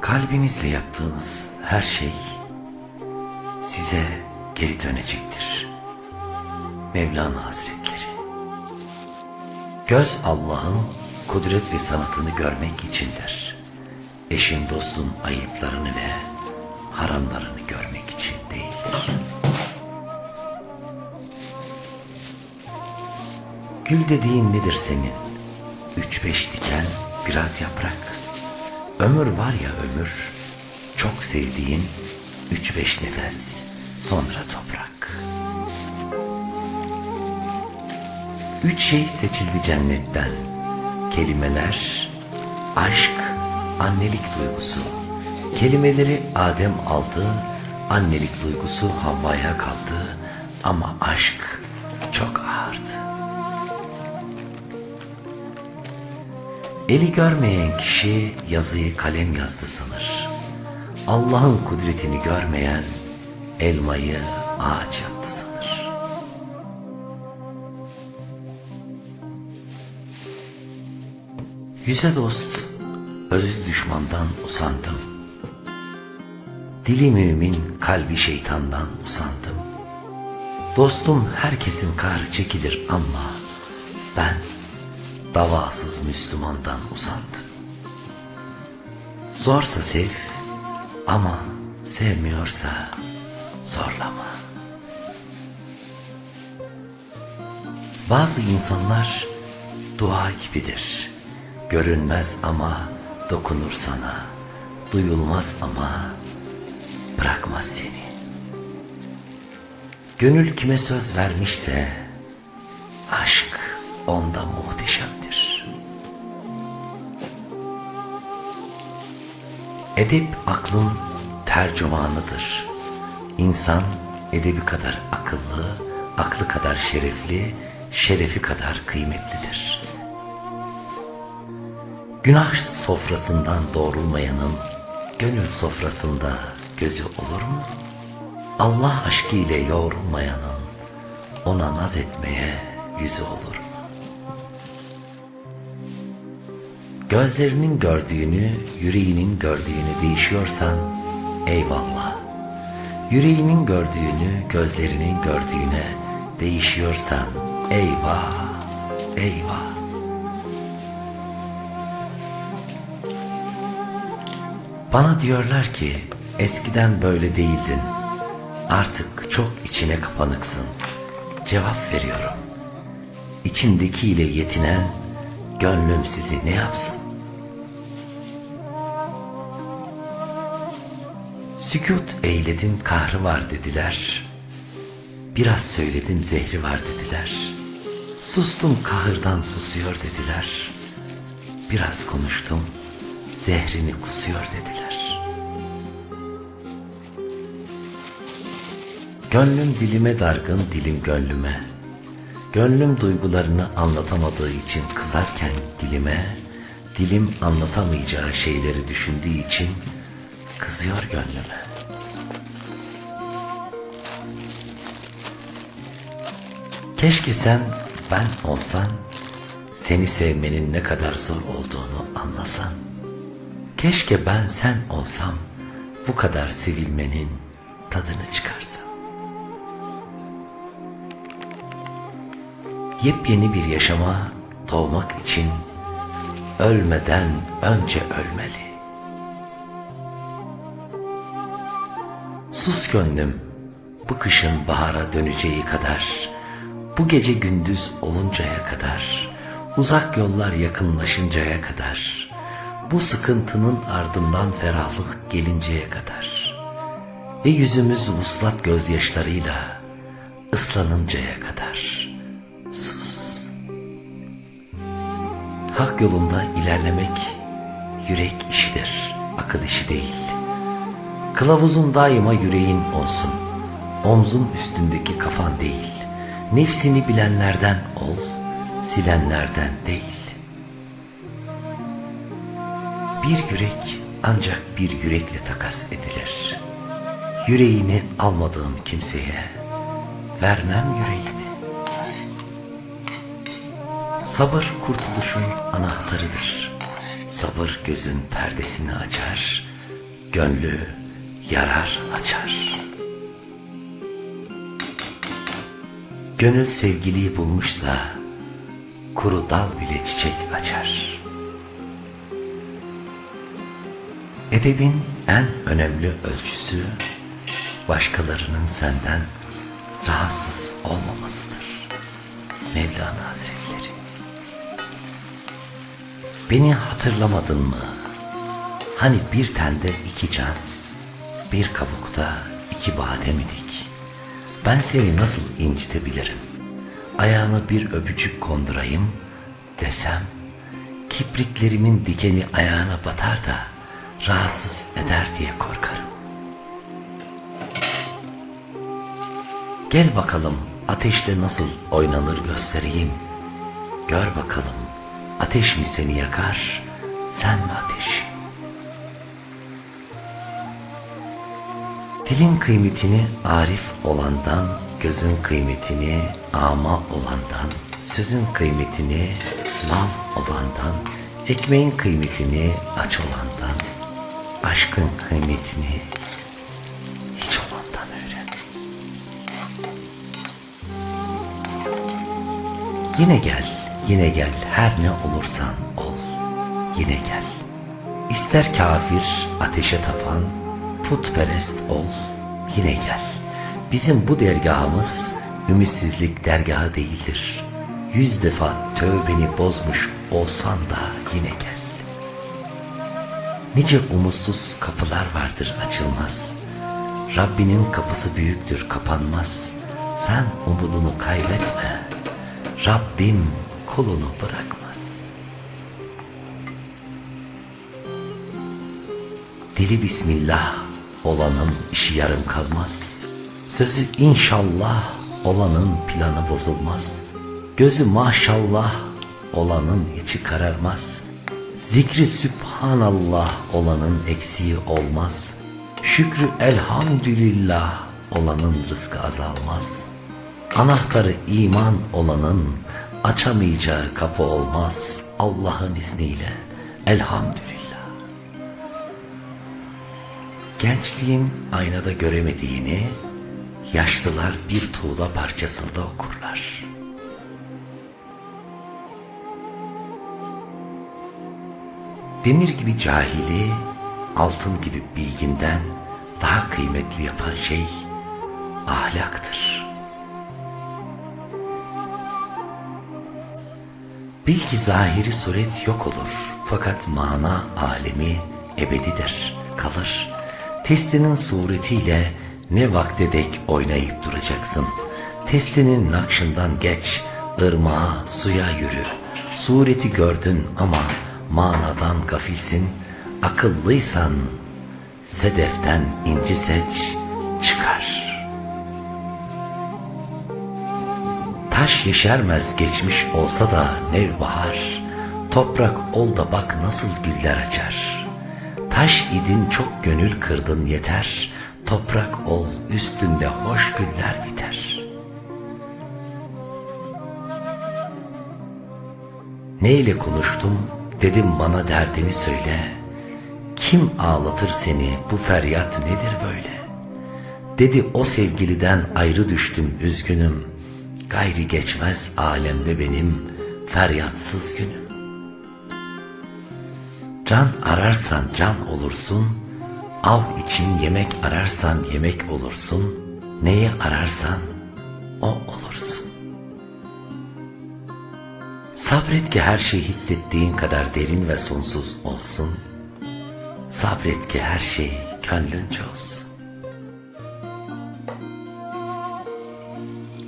Kalbinizle yaptığınız her şey size geri dönecektir. Mevlana Hazretleri Göz Allah'ın kudret ve sanatını görmek içindir. Eşin dostun ayıplarını ve haramlarını görmek için değildir. Gül dediğin nedir senin? Üç beş diken, biraz yaprak. Ömür var ya ömür, çok sevdiğin üç beş nefes, sonra toprak. Üç şey seçildi cennetten. Kelimeler, aşk, annelik duygusu. Kelimeleri Adem aldı, annelik duygusu Havva'ya kaldı. Ama aşk çok ağırdı. Eli görmeyen kişi yazıyı kalem yazdı sanır. Allah'ın kudretini görmeyen elmayı ağaç yaptı sanır. Yüze dost, özü düşmandan usandım. Dili mümin, kalbi şeytandan usandım. Dostum herkesin kahrı çekilir ama ben davasız Müslümandan usandım. Zorsa sev ama sevmiyorsa zorlama. Bazı insanlar dua gibidir. Görünmez ama dokunur sana. Duyulmaz ama bırakmaz seni. Gönül kime söz vermişse aşk onda muhteşemdir. Edep aklın tercümanıdır. İnsan edebi kadar akıllı, aklı kadar şerefli, şerefi kadar kıymetlidir. Günah sofrasından doğrulmayanın gönül sofrasında gözü olur mu? Allah aşkı ile yoğrulmayanın ona naz etmeye yüzü olur mu? Gözlerinin gördüğünü, yüreğinin gördüğünü değişiyorsan eyvallah. Yüreğinin gördüğünü, gözlerinin gördüğüne değişiyorsan eyvah, eyvah. Bana diyorlar ki eskiden böyle değildin. Artık çok içine kapanıksın. Cevap veriyorum. İçindekiyle yetinen gönlüm sizi ne yapsın? Sükut eyledim kahrı var dediler. Biraz söyledim zehri var dediler. Sustum kahırdan susuyor dediler. Biraz konuştum zehrini kusuyor dediler. Gönlüm dilime dargın dilim gönlüme. Gönlüm duygularını anlatamadığı için kızarken dilime, dilim anlatamayacağı şeyleri düşündüğü için kızıyor gönlüme. Keşke sen ben olsan, seni sevmenin ne kadar zor olduğunu anlasan. Keşke ben sen olsam, bu kadar sevilmenin tadını çıkarsam. Yepyeni bir yaşama doğmak için ölmeden önce ölmeli. Sus gönlüm, bu kışın bahara döneceği kadar, bu gece gündüz oluncaya kadar, uzak yollar yakınlaşıncaya kadar, bu sıkıntının ardından ferahlık gelinceye kadar ve yüzümüz vuslat gözyaşlarıyla ıslanıncaya kadar sus. Hak yolunda ilerlemek yürek işidir, akıl işi değil. Kılavuzun daima yüreğin olsun. Omzun üstündeki kafan değil. Nefsini bilenlerden ol, silenlerden değil. Bir yürek ancak bir yürekle takas edilir. Yüreğini almadığım kimseye vermem yüreğimi. Sabır kurtuluşun anahtarıdır. Sabır gözün perdesini açar, gönlü yarar açar. Gönül sevgiliyi bulmuşsa kuru dal bile çiçek açar. Edebin en önemli ölçüsü başkalarının senden rahatsız olmamasıdır. Mevlana Hazretleri. Beni hatırlamadın mı? Hani bir tende iki can, bir kabukta iki badem idik. Ben seni nasıl incitebilirim? Ayağına bir öpücük kondurayım desem, kipriklerimin dikeni ayağına batar da rahatsız eder diye korkarım. Gel bakalım ateşle nasıl oynanır göstereyim. Gör bakalım ateş mi seni yakar, sen mi Dilin kıymetini arif olandan, gözün kıymetini ama olandan, sözün kıymetini mal olandan, ekmeğin kıymetini aç olandan, aşkın kıymetini hiç olandan öğren. Yine gel, yine gel her ne olursan ol. Yine gel. İster kafir ateşe tapan, putperest ol. Yine gel. Bizim bu dergahımız ümitsizlik dergahı değildir. Yüz defa tövbeni bozmuş olsan da yine gel. Nice umutsuz kapılar vardır açılmaz. Rabbinin kapısı büyüktür kapanmaz. Sen umudunu kaybetme. Rabbim kulunu bırakmaz. Dili Bismillah olanın işi yarım kalmaz. Sözü inşallah olanın planı bozulmaz. Gözü maşallah olanın içi kararmaz. Zikri Sübhanallah olanın eksiği olmaz. Şükrü elhamdülillah olanın rızkı azalmaz. Anahtarı iman olanın açamayacağı kapı olmaz Allah'ın izniyle. Elhamdülillah. Gençliğin aynada göremediğini yaşlılar bir tuğla parçasında okurlar. Demir gibi cahili, altın gibi bilginden daha kıymetli yapan şey ahlaktır. Bil ki zahiri suret yok olur fakat mana alemi ebedidir, kalır. Testinin suretiyle ne vakte dek oynayıp duracaksın. Testinin nakşından geç, ırmağa, suya yürü. Sureti gördün ama manadan gafilsin. Akıllıysan sedeften inci seç, çıkar. Taş yeşermez geçmiş olsa da nevbahar, toprak ol da bak nasıl güller açar. Taş idin çok gönül kırdın yeter, toprak ol üstünde hoş güller biter. Neyle konuştum dedim bana derdini söyle. Kim ağlatır seni bu feryat nedir böyle? Dedi o sevgiliden ayrı düştüm üzgünüm. Gayri geçmez alemde benim feryatsız günüm. Can ararsan can olursun, av için yemek ararsan yemek olursun, neyi ararsan o olursun. Sabret ki her şey hissettiğin kadar derin ve sonsuz olsun. Sabret ki her şey gönlünce olsun.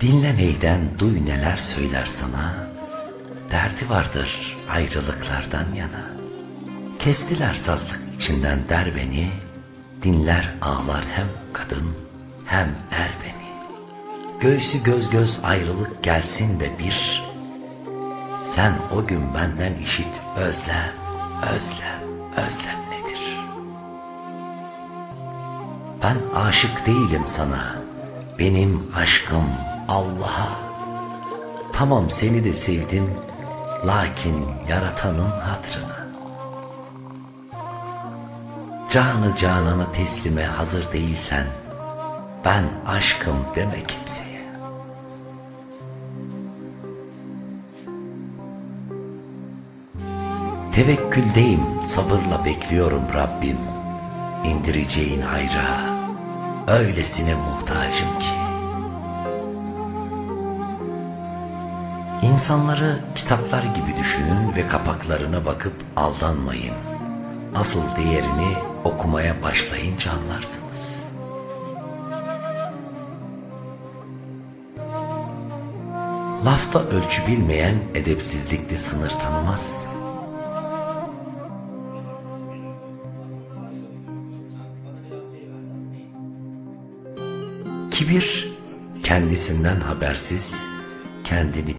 Dinle neyden, duy neler söyler sana. Derdi vardır ayrılıklardan yana. Kestiler sazlık içinden der beni. Dinler ağlar hem kadın hem er beni. Göğsü göz göz ayrılık gelsin de bir. Sen o gün benden işit özlem, özlem, özlem nedir? Ben aşık değilim sana. Benim aşkım Allah'a. Tamam seni de sevdim. Lakin yaratanın hatrına. Canı canana teslime hazır değilsen ben aşkım deme kimseye. Tevekküldeyim, sabırla bekliyorum Rabbim. indireceğin hayra öylesine muhtacım ki. İnsanları kitaplar gibi düşünün ve kapaklarına bakıp aldanmayın. Asıl değerini okumaya başlayınca anlarsınız. Lafta ölçü bilmeyen edepsizlikle sınır tanımaz. Kibir kendisinden habersiz kendini